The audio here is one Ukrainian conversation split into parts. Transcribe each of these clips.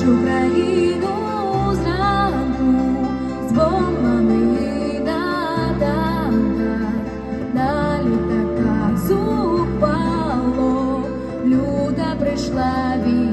бачу країну з бомбами на танках, на літаках люда прийшла війна,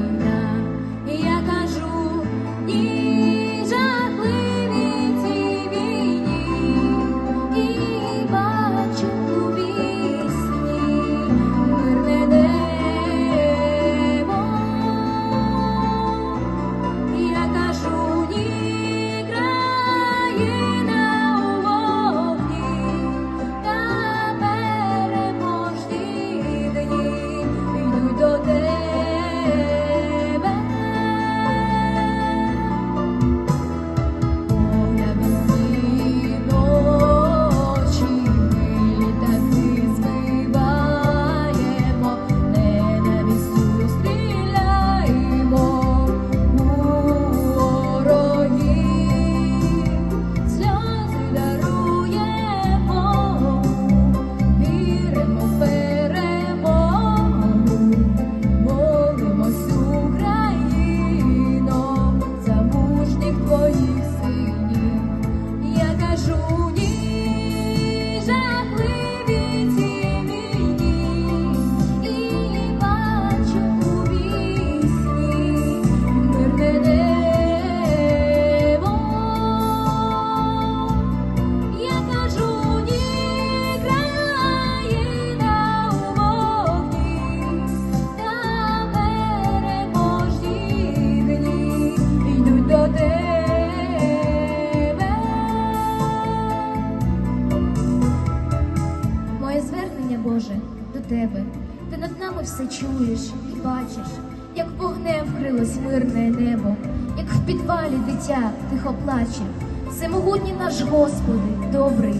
Боже, до тебе. Ти над нами все чуєш і бачиш, як вогнем вкрилось мирне небо, як в підвалі дитя тихо плаче. Всемогутній наш Господи, добрий,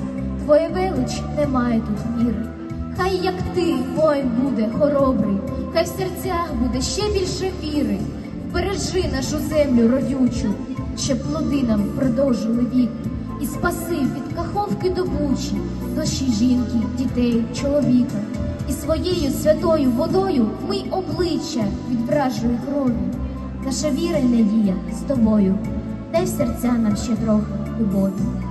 Твоє велич немає тут міри. Хай як ти, воїн буде хоробрий, хай в серцях буде ще більше віри. Бережи нашу землю родючу, щоб плоди нам продовжили вік. І спаси від каховки до бучі, дощі жінки, дітей, чоловіка. І своєю святою водою мий обличчя від вражої крові. Наша віра й надія з тобою, дай в серця нам ще трохи любові.